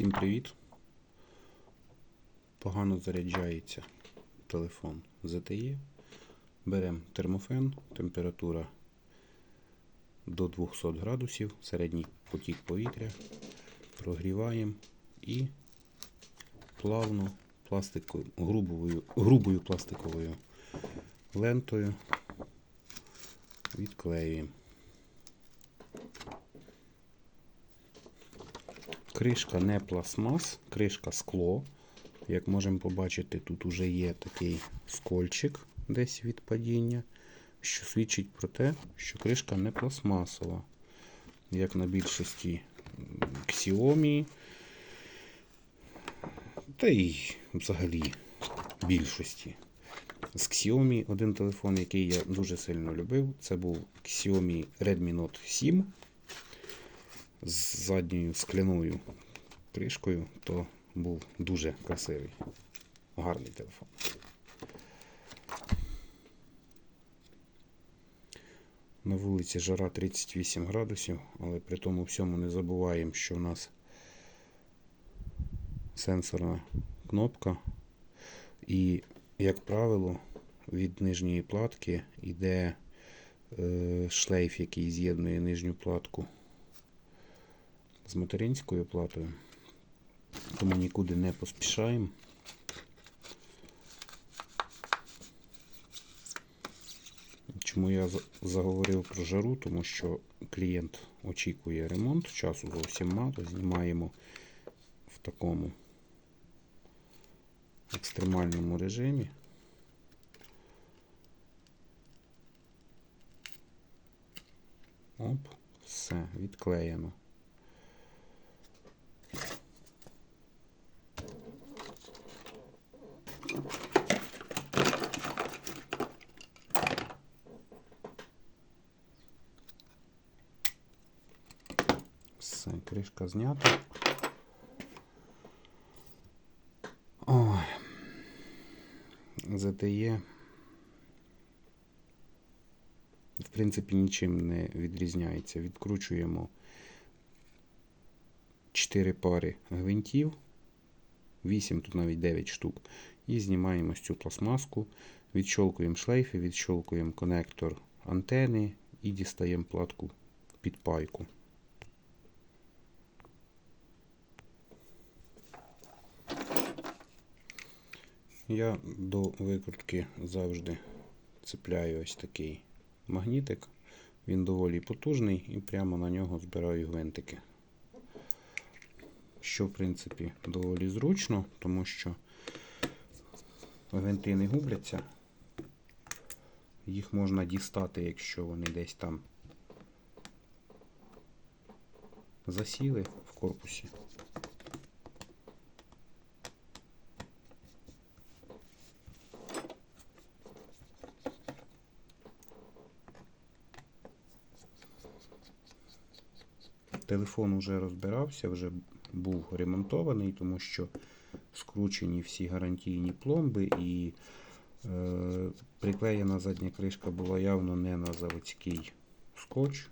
Всім привіт. Погано заряджається телефон ZTE. Беремо термофен, температура до 200 градусів, середній потік повітря, прогріваємо і плавно пластиковою, грубою, грубою пластиковою лентою відклеюємо. Кришка не пластмас, кришка скло. Як можемо побачити, тут уже є такий скольчик десь від падіння, що свідчить про те, що кришка не пластмасова. Як на більшості Xiaomi, та й взагалі більшості. З Xiaomi один телефон, який я дуже сильно любив, це був Xiaomi Redmi Note 7 з задньою скляною кришкою, то був дуже красивий, гарний телефон. На вулиці жара 38 градусів, але при тому всьому не забуваємо, що в нас сенсорна кнопка. І, як правило, від нижньої платки йде е, шлейф, який з'єднує нижню платку з материнською платою. Тому нікуди не поспішаємо. Чому я заговорив про жару? Тому що клієнт очікує ремонт, часу зовсім мало. Знімаємо в такому екстремальному режимі. Оп, все, відклеєно. Все, кришка знята. Ой. ZTE в принципі нічим не відрізняється. Відкручуємо 4 пари гвинтів, 8, тут навіть 9 штук. І знімаємо цю пластмаску, відщолкуємо шлейфи, відщолкуємо конектор антени і дістаємо платку під пайку. Я до викрутки завжди цепляю ось такий магнітик. Він доволі потужний і прямо на нього збираю гвинтики. Що, в принципі, доволі зручно, тому що гвинти не губляться. Їх можна дістати, якщо вони десь там засіли в корпусі. Телефон вже розбирався, вже був ремонтований, тому що скручені всі гарантійні пломби і е, приклеєна задня кришка була явно не на заводський скотч.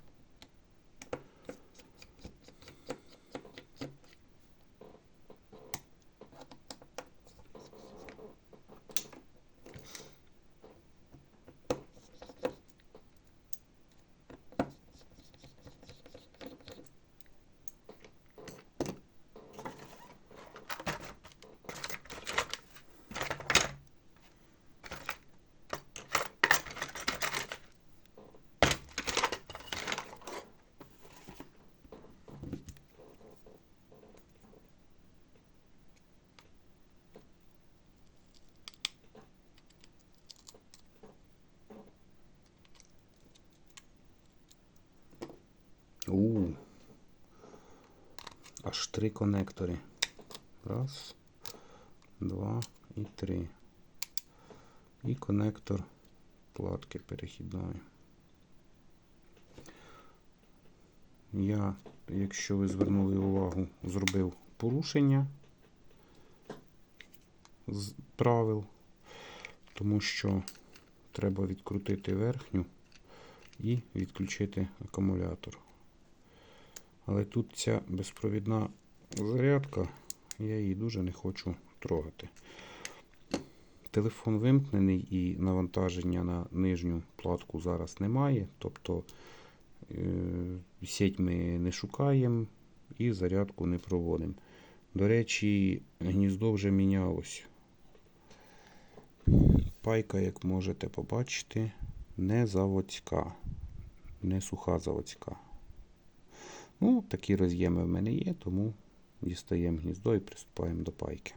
У. Аж три конектори. Раз, два і три. І конектор платки перехідної. Я, якщо ви звернули увагу, зробив порушення з правил, тому що треба відкрутити верхню і відключити акумулятор. Але тут ця безпровідна зарядка, я її дуже не хочу трогати. Телефон вимкнений і навантаження на нижню платку зараз немає. Тобто е, сеть ми не шукаємо і зарядку не проводимо. До речі, гніздо вже мінялось. Пайка, як можете побачити, не заводська, не суха заводська. Ну, такі роз'єми в мене є, тому дістаємо гніздо і приступаємо до пайки.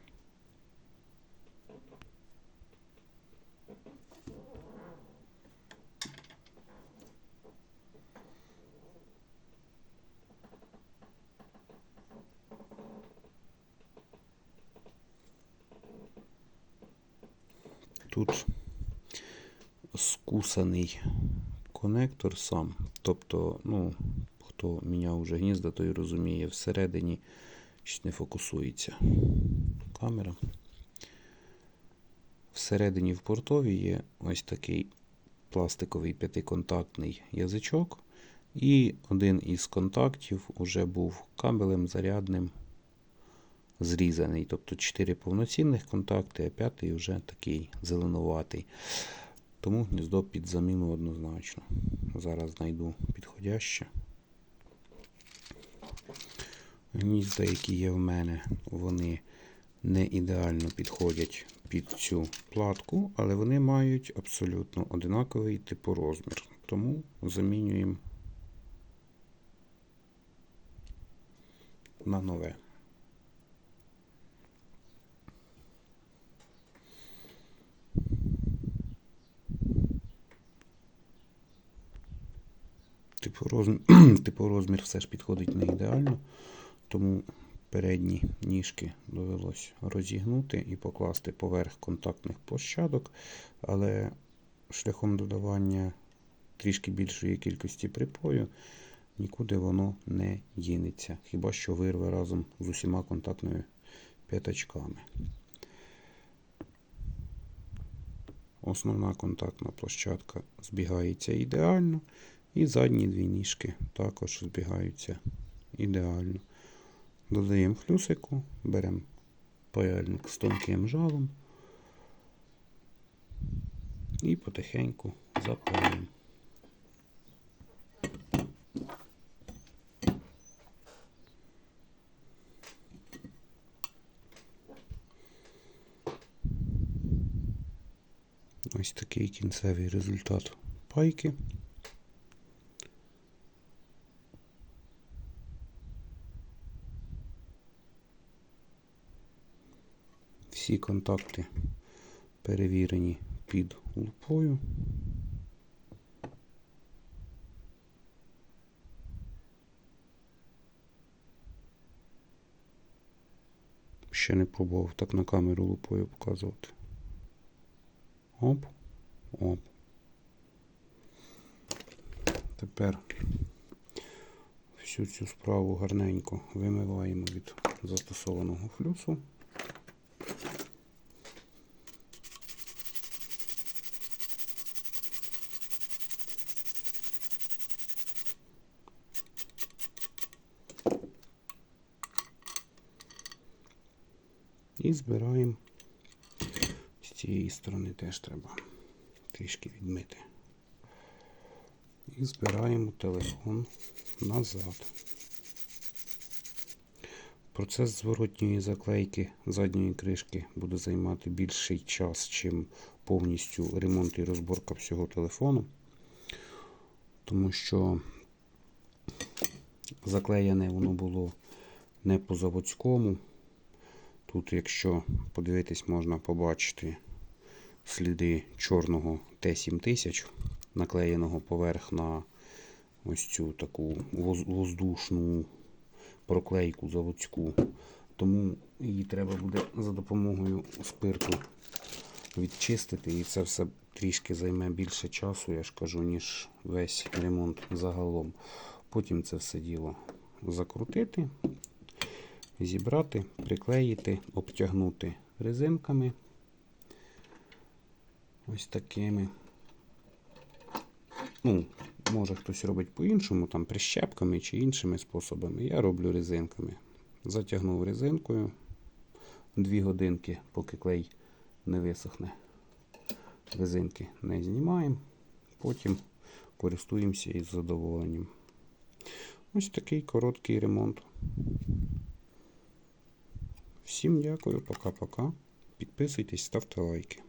Тут скусаний конектор сам. Тобто, ну, хто міняв вже гнізда, той розуміє, всередині щось не фокусується камера. Всередині в портові є ось такий пластиковий п'ятиконтактний язичок. І один із контактів уже був кабелем зарядним зрізаний. Тобто 4 повноцінних контакти, а п'ятий вже такий зеленуватий. Тому гніздо під заміну однозначно. Зараз знайду підходяще. Гнізда, які є в мене, вони не ідеально підходять під цю платку, але вони мають абсолютно одинаковий типорозмір. Тому замінюємо на нове. Типу розмір, типу розмір все ж підходить не ідеально, тому передні ніжки довелось розігнути і покласти поверх контактних площадок, але шляхом додавання трішки більшої кількості припою нікуди воно не дінеться, хіба що вирве разом з усіма контактними п'ятачками. Основна контактна площадка збігається ідеально. І задні дві ніжки також збігаються ідеально. Додаємо флюсику, беремо паяльник з тонким жалом і потихеньку запалюємо. Ось такий кінцевий результат пайки. Всі контакти перевірені під лупою. Ще не пробував так на камеру лупою показувати. Оп, оп. Тепер всю цю справу гарненько вимиваємо від застосованого флюсу. І збираємо з цієї сторони теж треба трішки відмити. І збираємо телефон назад. Процес зворотньої заклейки задньої кришки буде займати більший час, чим повністю ремонт і розборка всього телефону. Тому що заклеєне воно було не по заводському. Тут, якщо подивитись, можна побачити сліди чорного Т7000, наклеєного поверх на ось цю таку воздушну проклейку заводську. Тому її треба буде за допомогою спирту відчистити. І це все трішки займе більше часу, я ж кажу, ніж весь ремонт загалом. Потім це все діло закрутити, зібрати, приклеїти, обтягнути резинками. Ось такими. Ну, може хтось робить по-іншому, там прищепками чи іншими способами. Я роблю резинками. Затягнув резинкою. Дві годинки, поки клей не висохне. Резинки не знімаємо. Потім користуємося із задоволенням. Ось такий короткий ремонт. Всім дякую, пока-пока. Підписуйтесь, ставте лайки.